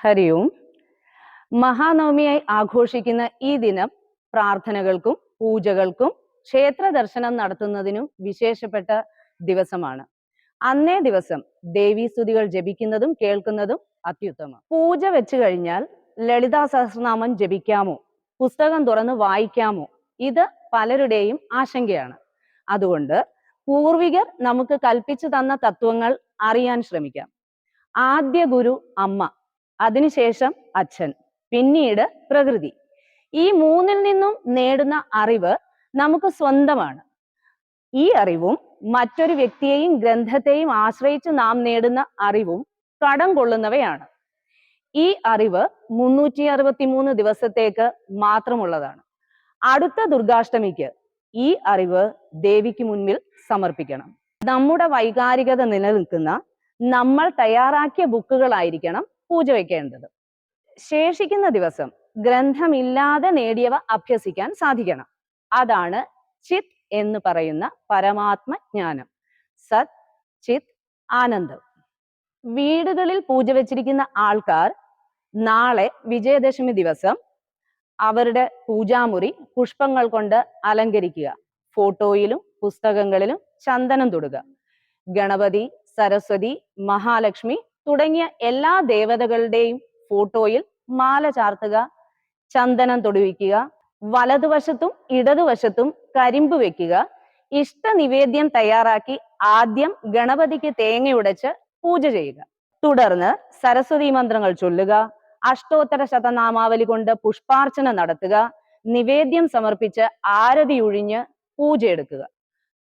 ഹരി ഓം മഹാനവമിയായി ആഘോഷിക്കുന്ന ഈ ദിനം പ്രാർത്ഥനകൾക്കും പൂജകൾക്കും ക്ഷേത്ര ദർശനം നടത്തുന്നതിനും വിശേഷപ്പെട്ട ദിവസമാണ്. അന്നേ ദിവസം ദേവീസ്തുതികൾ ജപിക്കുന്നതും കേൾക്കുന്നതും അത്യുത്തമം. പൂജ വെച്ചു കഴിഞ്ഞാൽ ലളിതാ സഹസ്രനാമം ജപിക്കാമോ? പുസ്തകം തുറന്ന് വായിക്കാമോ? ഇത് പലരുടെയും ആശങ്കയാണ്. അതുകൊണ്ട് പൂർവികർ നമുക്ക് കൽപ്പിച്ചു തന്ന തത്വങ്ങൾ അറിയാൻ ശ്രമിക്കാം. ആദ്യ ഗുരു അമ്മ അതിനുശേഷം അച്ഛൻ പിന്നീട് പ്രകൃതി. ഈ മൂന്നിൽ നിന്നും നേടുന്ന അറിവ് നമുക്ക് സ്വന്തമാണ്. ഈ അറിവും മറ്റൊരു വ്യക്തിയെയും ഗ്രന്ഥത്തെയും ആശ്രയിച്ച് നാം നേടുന്ന അറിവും കടം കൊള്ളുന്നവയാണ്. ഈ അറിവ് മുന്നൂറ്റി അറുപത്തി മൂന്ന് ദിവസത്തേക്ക് മാത്രമുള്ളതാണ്. അടുത്ത ദുർഗാഷ്ടമിക്ക് ഈ അറിവ് ദേവിക്ക് മുൻപിൽ സമർപ്പിക്കണം. നമ്മുടെ വൈകാരികത നിലനിൽക്കുന്ന നമ്മൾ തയ്യാറാക്കിയ ബുക്കുകളായിരിക്കണം പൂജ വയ്ക്കേണ്ടത് ശേഷിക്കുന്ന ദിവസം ഗ്രന്ഥമില്ലാതെ നേടിയവ അഭ്യസിക്കാൻ സാധിക്കണം. അതാണ് ചിത് എന്ന് പറയുന്ന പരമാത്മ ജ്ഞാനം സത് ചിത് ആനന്ദം. വീടുകളിൽ പൂജ വെച്ചിരിക്കുന്ന ആൾക്കാർ നാളെ വിജയദശമി ദിവസം അവരുടെ പൂജാമുറി പുഷ്പങ്ങൾ കൊണ്ട് അലങ്കരിക്കുക. ഫോട്ടോയിലും പുസ്തകങ്ങളിലും ചന്ദനം തൊടുക. ഗണപതി സരസ്വതി മഹാലക്ഷ്മി തുടങ്ങിയ എല്ലാ ദേവതകളുടെയും ഫോട്ടോയിൽ മാല ചാർത്തുക ചന്ദനം തൊടുവിക്കുക വലതുവശത്തും ഇടതുവശത്തും കരിമ്പ് വെക്കുക ഇഷ്ട നിവേദ്യം തയ്യാറാക്കി ആദ്യം ഗണപതിക്ക് തേങ്ങയുടച്ച് പൂജ ചെയ്യുക. തുടർന്ന് സരസ്വതി മന്ത്രങ്ങൾ ചൊല്ലുക അഷ്ടോത്തര ശതനാമാവലി കൊണ്ട് പുഷ്പാർച്ചന നടത്തുക നിവേദ്യം സമർപ്പിച്ച് ആരതി ഒഴിഞ്ഞ് പൂജയെടുക്കുക.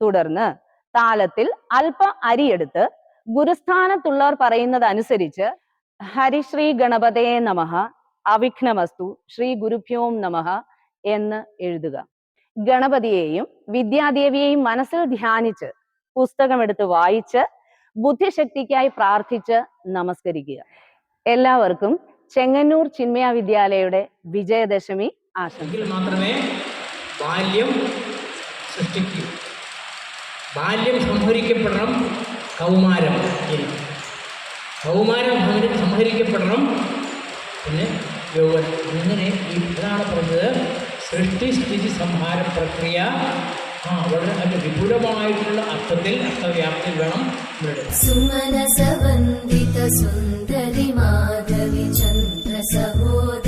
തുടർന്ന് താലത്തിൽ അല്പ അരിയെടുത്ത് ഗുരുസ്ഥാനത്തുള്ളവർ പറയുന്നത് അനുസരിച്ച് ഹരിശ്രീ ഗണപതയെ നമഹ അവിഘ്നമസ്തു ശ്രീ ഗുരുഭ്യോം നമഹ എന്ന് എഴുതുക. ഗണപതിയെയും വിദ്യാദേവിയെയും മനസ്സിൽ ധ്യാനിച്ച് പുസ്തകമെടുത്ത് വായിച്ച് ബുദ്ധിശക്തിക്കായി പ്രാർത്ഥിച്ച് നമസ്കരിക്കുക. എല്ലാവർക്കും ചെങ്ങന്നൂർ ചിന്മയ വിദ്യാലയയുടെ വിജയദശമി ആശംസ മാത്രമേ ബാല്യം സൃഷ്ടിക്കൂ. ബാല്യം സംഹരിക്കപ്പെടണം കൗമാരം ഇനി കൗമാരം അവന് സംഹരിക്കപ്പെടണം. പിന്നെ യൗവൻ ഇങ്ങനെ ഈ ഇതാണ് പറഞ്ഞത് സൃഷ്ടി സ്ഥിതി സംഹാര പ്രക്രിയ. ആ വളരെ അത് വിപുലമായിട്ടുള്ള അർത്ഥത്തിൽ അർത്ഥവ്യാപ്തി വേണം സുമന സുന്ദരി മാധവി ചന്ദ്ര സഹോദര